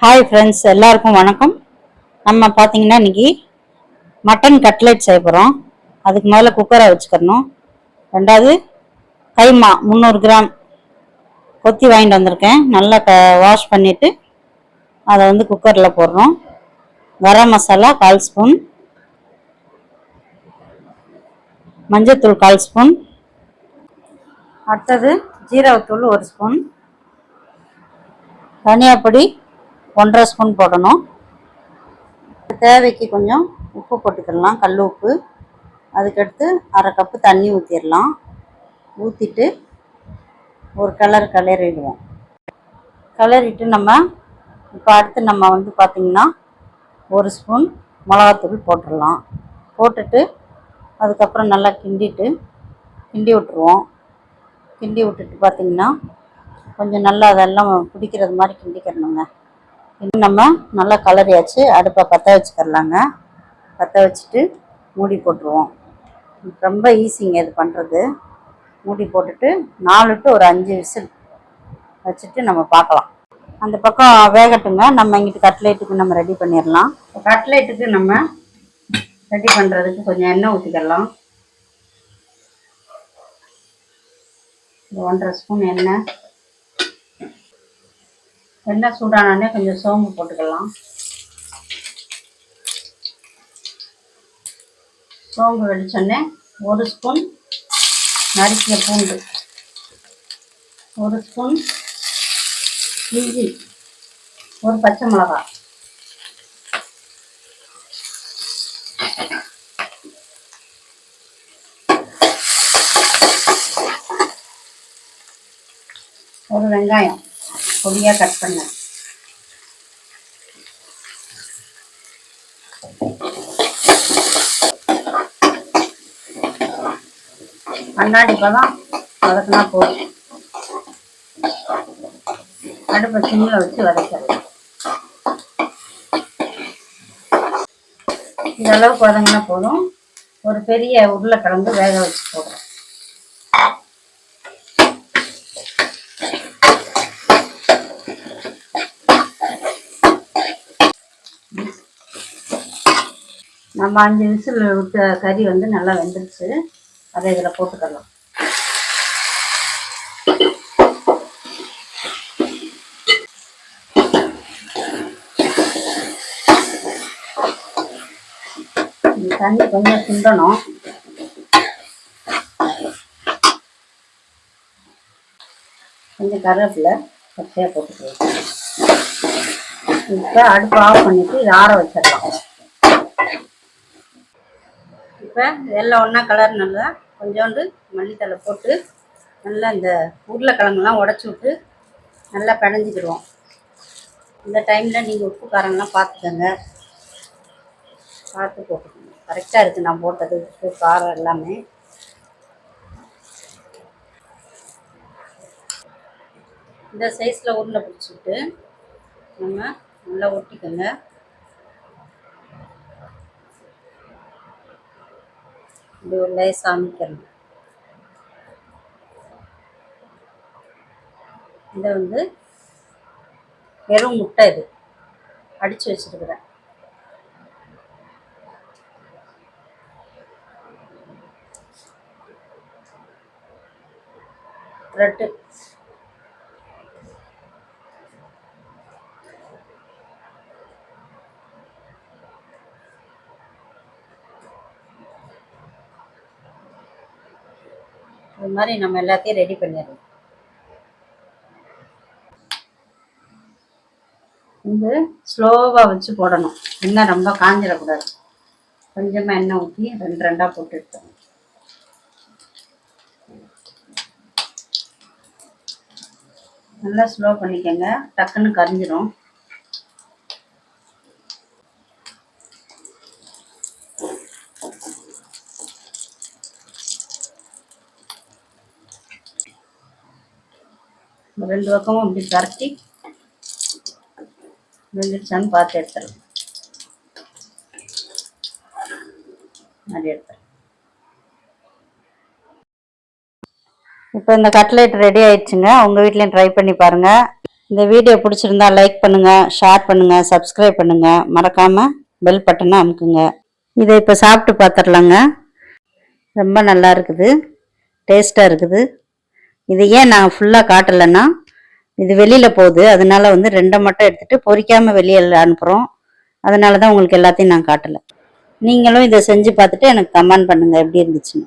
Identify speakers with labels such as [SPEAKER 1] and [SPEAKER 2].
[SPEAKER 1] Hi friends எல்லாருக்கும் வணக்கம். நம்ம பார்த்தீங்கன்னா இன்னைக்கு மட்டன் கட்லெட் செய்ய போகிறோம் அதுக்கு முதல்ல குக்கரை வச்சுக்கணும். ரெண்டாவது கைமா முந்நூறு கிராம் கொத்தி வாங்கிட்டு வந்திருக்கேன். நல்லா க வாஷ் பண்ணிவிட்டு அதை வந்து குக்கரில் போடுறோம். கரம் மசாலா கால் ஸ்பூன். மஞ்சத்தூள் கால் ஸ்பூன். அடுத்தது ஜீரகத்தூள் ஒரு ஸ்பூன். தனியாப்பொடி ஒன்றரை ஸ்பூன் போடணும். தேவைக்கு கொஞ்சம் உப்பு போட்டுக்கிடலாம் கல் உப்பு. அதுக்கடுத்து அரை கப்பு தண்ணி ஊற்றிடலாம் ஊற்றிட்டு ஒரு கலர் கலரிடுவோம் கலரிட்டு நம்ம இப்போ அடுத்து நம்ம வந்து பார்த்திங்கன்னா ஒரு ஸ்பூன் மிளகாத்தூள் போட்டுடலாம். போட்டுட்டு அதுக்கப்புறம் நல்லா கிண்டிட்டு கிண்டி விட்டுருவோம். கிண்டி விட்டுட்டு பார்த்திங்கன்னா கொஞ்சம் நல்லா அதெல்லாம் பிடிக்கிறது மாதிரி கிண்டிக்கிறணுங்க. நம்ம நல்லா கலரியாச்சு அடுப்பை பற்ற வச்சுக்கிறலாங்க. பற்ற வச்சுட்டு மூடி போட்டுருவோம். ரொம்ப ஈஸிங்க இது பண்ணுறது மூடி போட்டுட்டு நாலு டு ஒரு அஞ்சு விசில் வச்சுட்டு நம்ம பார்க்கலாம். அந்த பக்கம் வேகட்டுங்க. நம்ம இங்கிட்டு கட்லேட்டுக்கு நம்ம ரெடி பண்ணிடலாம் கட்லேட்டுக்கு நம்ம ரெடி பண்ணுறதுக்கு கொஞ்சம் எண்ணெய் ஊற்றிக்கலாம் ஒன்றரை ஸ்பூன் எண்ணெய். எண்ணெய் சூடானோடனே கொஞ்சம் சோம்பு போட்டுக்கலாம். சோம்பு வெடிச்சோடனே ஒரு ஸ்பூன் நறுக்கிய பூண்டு. ஒரு ஸ்பூன் இஞ்சி. ஒரு பச்சை மிளகா. ஒரு வெங்காயம். பொடியாக கட் பண்ணேன் கண்ணாடி பதம் வதக்கினா போதும். அடுப்பை சிம்மில் வச்சு வதக்கிறேன். இந்த அளவுக்கு வதங்கினா போதும். ஒரு பெரிய உருளைக்கிழங்கு வேக வச்சு போடுறோம் நம்ம அஞ்சு விசில் விட்ட கறி வந்து நல்லா வெந்துருச்சு. அதை இதில் போட்டுக்கலாம். தண்ணி கொஞ்சம் சுண்டணும் கொஞ்சம் கருவேப்பிலை பச்சையாக போட்டுக்கலாம். இப்போ அடுப்பு ஆஃப் பண்ணிவிட்டு ஆற வச்சிடலாம். இப்போ எல்லாம் ஒன்றா கலர் நல்லா கொஞ்சோண்டு மல்லித்தலை போட்டு நல்லா இந்த உருளைக்கிழங்குலாம் உடச்சி விட்டு நல்லா பிணைஞ்சிக்கிடுவோம். இந்த டைமில் நீங்கள் உப்பு காரம்லாம் பார்த்துக்கோங்க. பார்த்து போட்டுக்கோங்க. கரெக்டாக இருக்குது நான் போட்டது உப்பு காரம் எல்லாமே. இந்த சைஸில் உருளை பிடிச்சிட்டு நம்ம நல்லா ஒட்டிக்கோங்க. இப்படி உள்ளே லேசாக இதை வந்து வெறும் முட்டை இது அடித்து வச்சுருக்குறேன் ப்ரெட்டு அது மாதிரி நம்ம எல்லாத்தையும் ரெடி பண்ணிடலாம். வந்து ஸ்லோவாக வச்சு போடணும். எண்ணெய் ரொம்ப காஞ்சிடக்கூடாது. கொஞ்சமாக எண்ணெய் ஊற்றி ரெண்டு ரெண்டாக போட்டு எடுத்தோம் நல்லா ஸ்லோ பண்ணிக்கோங்க. டக்குன்னு கரிஞ்சிடும் ரெண்டு பக்கமும் இப்படி பரட்டி வெந்துருச்சான்னு பார்த்து எடுத்துடலாம் அப்படி எடுத்துறேன் இப்போ இந்த கட்லெட் ரெடி ஆயிடுச்சுங்க. உங்கள் வீட்லேயும் ட்ரை பண்ணி பாருங்கள் இந்த வீடியோ பிடிச்சிருந்தா லைக் பண்ணுங்கள் ஷேர் பண்ணுங்கள் சப்ஸ்கிரைப் பண்ணுங்கள் மறக்காமல் பெல் பட்டனை அமுக்குங்க. இதை இப்போ சாப்பிட்டு பார்த்துடலாங்க. ரொம்ப நல்லா இருக்குது. டேஸ்ட்டாக இருக்குது. இது ஏன் நான் ஃபுல்லாக காட்டலைன்னா இது வெளியில் போகுது. அதனால வந்து ரெண்டை மட்டும் எடுத்துகிட்டு பொறிக்காமல் வெளியில் அனுப்புகிறோம் அதனால தான் உங்களுக்கு எல்லாத்தையும் நான் காட்டலை. நீங்களும் இதை செஞ்சு பார்த்துட்டு எனக்கு கமெண்ட் பண்ணுங்கள் எப்படி இருந்துச்சுன்னு.